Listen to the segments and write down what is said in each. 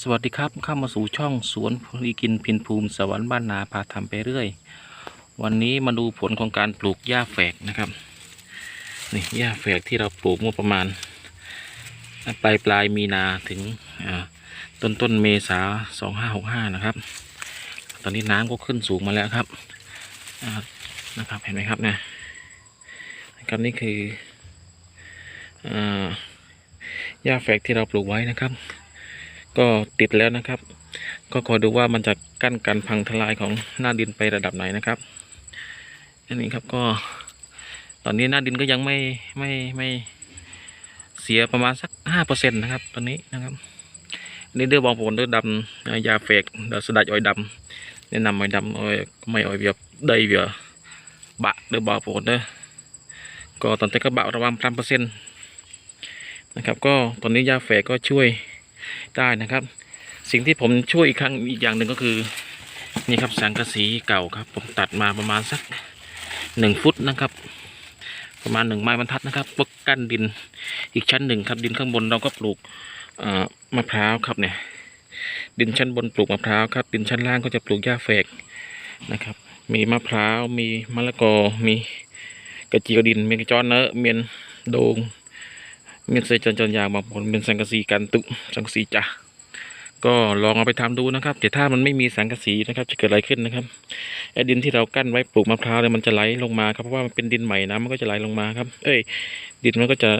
สวัสดีครับเข้ามาสู่ช่องสวนพลีกินพินภูมิสวรรค์บ้านนาพาทำไปเรื่อย วันนี้มาดูผลของการปลูกหญ้าแฝกนะครับนี่หญ้าแฝกที่เราปลูกเมื่อประมาณ ปลายปลายมีนาถึงต้นต้นเมษาสองห้าหกห้านะครับ ตอนนี้น้ำก็ขึ้นสูงมาแล้วครับนะครับเห็นไหมครับนะครับนี่คือหญ้าแฝกที่เราปลูกไว้นะครับ ก็ติดแล้วนะครับ ก็คอยดูว่ามันจะกั้นการพังทลายของหน้าดินไประดับไหนนะครับอันนี้ครับก็ตอนนี้หน้าดินก็ยังไม่ไม่ไม่เสียประมาณสักห้าเปอร์เซ็นต์นะครับ ตอนนี้นะครับนี่เดือบองผลเดือดำยาเฟกเดือสดัดอ้อยดำแนะนำอ้อยดำอ้อยไม่อ้อยเบียบได้เบียบะเดือบองผลเด้อก็ตอนนี้ก็บะระวังพันเปอร์เซ็นต์นะครับ ก็ตอนนี้ยาเฟกก็ช่วย ได้นะครับ สิ่งที่ผมช่วยอีกครั้งอีกอย่างหนึ่งก็คือ นี่ครับสังกะสีเก่าครับ ผมตัดมาประมาณสักหนึ่งฟุตนะครับ ประมาณหนึ่งไม้บรรทัดนะครับปกกั้นดินอีกชั้นหนึ่งครับ ดินข้างบนเราก็ปลูกมะพร้าวครับเนี่ย ดินชั้นบนปลูกมะพร้าวครับ ดินชั้นล่างก็จะปลูกหญ้าแฝกนะครับ มีมะพร้าว มีมะละกอ มีกระเจียวดิน มีกระจอนเนอะเมียนโดง เมียนเซจนจนยางบางผลเป็นสังกะสีกันตุสังกะสีจ้ะก็ลองเอาไปทำดูนะครับแต่ถ้ามันไม่มีสังกะสีนะครับ จะเกิดอะไรขึ้นนะครับไอ้ดินที่เรากั้นไว้ปลูกมะพร้าวเนี่ยมันจะไหลลงมาครับเพราะว่ามันเป็นดินใหม่นะมันก็จะไหลลงมาครับ เอ้ย ดินมันก็จะ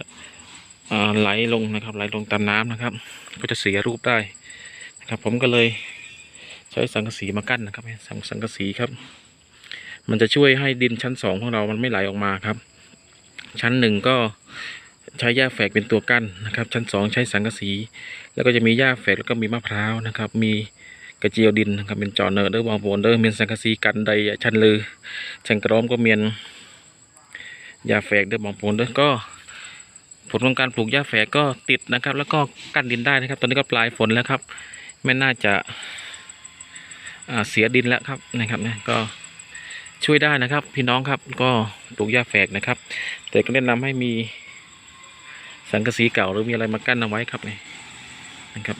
ไหลลงนะครับ ไหลลงตามน้ำนะครับ ก็จะเสียรูปได้นะครับ ผมก็เลยใช้สังกะสีมากั้นนะครับสังสังกะสีครับ มันจะช่วยให้ดินชั้นสองของเรามันไม่ไหลออกมาครับ ชั้นหนึ่งก็ ใช้หญ้าแฝกเป็นตัวกั้นนะครับ ชั้นสองใช้สังกะสี แล้วก็จะมีหญ้าแฝกแล้วก็มีมะพร้าวนะครับ มีกระเจียวดินนะครับเป็นจอเนอร์เดอร์บองโบนเดอร์เมียนสังกะสีกันใดชั้นลือชั้นกระร้อมก็เมียนหญ้าแฝกเดอร์บองโบนเดอร์ก็ผลของการปลูกหญ้าแฝกก็ติดนะครับ แล้วก็กั้นดินได้นะครับ ตอนนี้ก็ปลายฝนแล้วครับ ไม่น่าจะเสียดินแล้วครับนะครับนี่ยก็ช่วยได้นะครับ พี่น้องครับก็ปลูกหญ้าแฝกนะครับ แต่ก็แนะนำให้มี สังกะสีเก่าหรือมีอะไรมากั้นเอาไว้ครับนี่นะครับ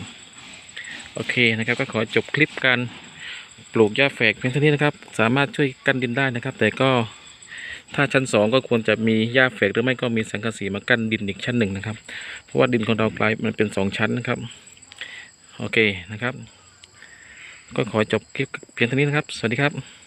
โอเคนะครับก็ขอจบคลิปการปลูกหญ้าแฝกเพียงเท่านี้นะครับ สามารถช่วยกั้นดินได้นะครับ แต่ก็ถ้าชั้นสองก็ควรจะมีหญ้าแฝกหรือไม่ก็มีสังกะสีมากั้นดินอีกชั้นหนึ่งนะครับ เพราะว่าดินของเรากลายมันเป็นสองชั้นนะครับ โอเคนะครับ ก็ขอจบคลิปเพียงเท่านี้นะครับ สวัสดีครับ